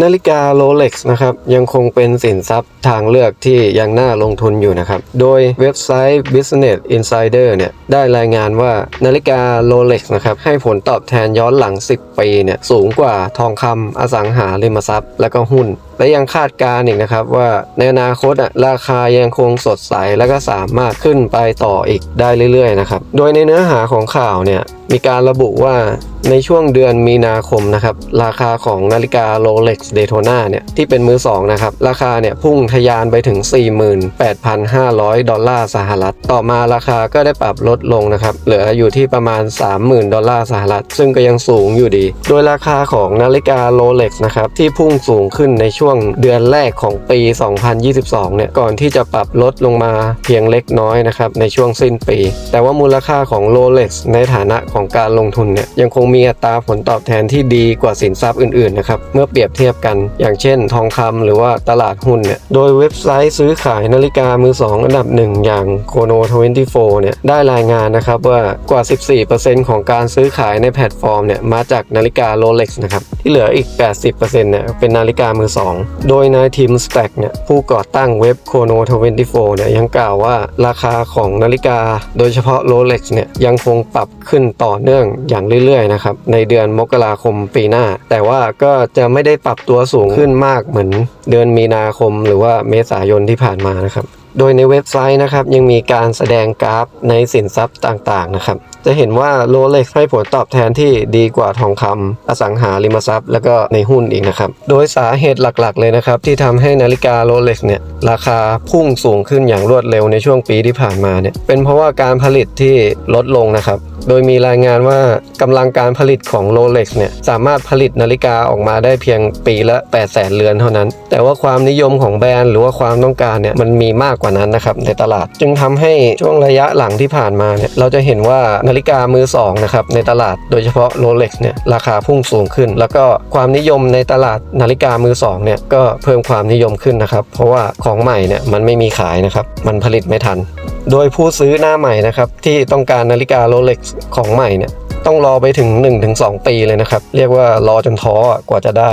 นาฬิกาโรเล็กซ์นะครับยังคงเป็นสินทรัพย์ทางเลือกที่ยังน่าลงทุนอยู่นะครับ โดยเว็บไซต์ Business Insider เนี่ยได้รายงานว่านาฬิกาโรเล็กซ์นะครับให้ผลตอบแทนย้อนหลัง 10 ปีเนี่ยสูงกว่าทองคำอสังหาริมทรัพย์ และก็หุ้น และยังคาดการณ์อีกนะครับว่าในอนาคตอะราคายังคงสดใสและก็สามารถขึ้นไปต่ออีกได้เรื่อยๆนะครับโดยในเนื้อหาของข่าวเนี่ย มีการระบุว่าในช่วงเดือนมีนาคมนะครับ ราคาของนาฬิกา Rolex Daytona เนี่ยที่เป็นมือสองนะครับ ราคาเนี่ยพุ่งทะยานไปถึง 48,500 ดอลลาร์สหรัฐ ต่อมาราคาก็ได้ปรับลดลงนะครับ เหลืออยู่ที่ประมาณ 30,000 ดอลลาร์สหรัฐ ซึ่งก็ยังสูงอยู่ดี โดยราคาของนาฬิกา Rolex นะครับ ที่พุ่งสูงขึ้นในช่วงเดือนแรกของปี 2022 เนี่ยก่อนที่จะปรับลดลงมาเพียงเล็กน้อยนะครับในช่วงสิ้นปี แต่ว่ามูลค่าของ Rolex ในฐานะของการลงทุนเนี่ยยังคงมีอัตราผลตอบแทนที่ดีกว่าสินทรัพย์อื่นๆนะครับเมื่อเปรียบเทียบกัน อย่างเช่น ทองคำหรือว่าตลาดหุ้นเนี่ยโดยเว็บไซต์ซื้อขายนาฬิกามือสองอันดับหนึ่งอย่าง Chrono 24เนี่ยได้รายงานนะครับว่ากว่า 14%ของการซื้อขายในแพลตฟอร์มเนี่ยมาจากนาฬิกา Rolex นะครับที่เหลืออีก 80%เนี่ยเป็นนาฬิกามือสองโดยนายทีมสแต็กเนี่ยผู้ก่อตั้งเว็บ Chrono 24เนี่ยยังกล่าวว่าราคาของนาฬิกา โดยเฉพาะ Rolex เนี่ยยังคงปรับขึ้นต่อเนื่องอย่างเรื่อยๆนะครับในเดือนมกราคมปีหน้า แต่ว่าก็จะไม่ได้ปรับตัวสูงขึ้นมากเหมือนเดือนมีนาคม หรือว่าเมษายนที่ผ่านมานะครับโดยในเว็บไซต์นะครับยังมีการแสดงกราฟในสินทรัพย์ต่างๆนะครับจะเห็นว่าโรเล็กให้ผลตอบแทนที่ดีกว่าทองคำอสังหาริมทรัพย์ แล้วก็ในหุ้นอีกนะครับ โดยสาเหตุหลักๆเลยนะครับ ที่ทำให้นาฬิกาโรเล็กเนี่ย ราคาพุ่งสูงขึ้นอย่างรวดเร็วในช่วงปีที่ผ่านมาเนี่ยเป็นเพราะว่าการผลิตที่ลดลงนะครับ โดยมีรายงานว่ากำลังการผลิตของ Rolex เนี่ยสามารถผลิตนาฬิกาออกมาได้เพียงปีละ 8 0 0 0 0 0เรือนเท่านั้น แต่ว่าความนิยมของแบรนด์หรือว่าความต้องการเนี่ยมันมีมากกว่านั้นนะครับในตลาด จึงทำให้ช่วงระยะหลังที่ผ่านมาเนี่ยเราจะเห็นว่านาฬิกามือสองนะครับในตลาดโดยเฉพาะ Rolex เนี่ยราคาพุ่งสูงขึ้น แล้วก็ความนิยมในตลาดนาฬิกามือสองเนี่ยก็เพิ่มความนิยมขึ้นนะครับเพราะว่าของใหม่เนี่ยมันไม่มีขายนะครับ มันผลิตไม่ทัน โดยผู้ซื้อหน้าใหม่นะครับ ที่ต้องการนาฬิกาโรเล็กของใหม่เนี่ยต้องรอไปถึง 1-2 ปีเลยนะครับ เรียกว่ารอจนท้อกว่าจะได้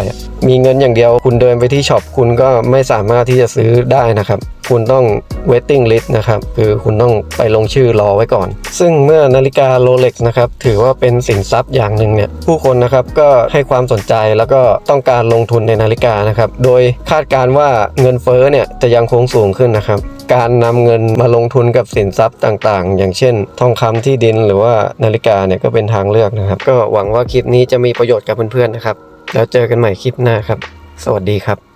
มีเงินอย่างเดียวคุณเดินไปที่ช็อปคุณก็ไม่สามารถที่จะซื้อได้นะครับ คุณต้อง waiting list นะครับ คือคุณต้องไปลงชื่อรอไว้ก่อน ซึ่งเมื่อนาฬิกาโรเล็กนะครับ ถือว่าเป็นสินทรัพย์อย่างหนึ่งเนี่ย ผู้คนนะครับก็ให้ความสนใจแล้วก็ต้องการลงทุนในนาฬิกานะครับ โดยคาดการณ์ว่าเงินเฟ้อเนี่ยจะยังคงสูงขึ้นนะครับ การนำเงินมาลงทุนกับสินทรัพย์ต่างๆ อย่างเช่น ทองคำที่ดินหรือว่านาฬิกาเนี่ยก็เป็นทางเลือกนะครับ ก็หวังว่าคลิปนี้จะมีประโยชน์กับเพื่อนๆนะครับ แล้วเจอกันใหม่คลิปหน้าครับ สวัสดีครับ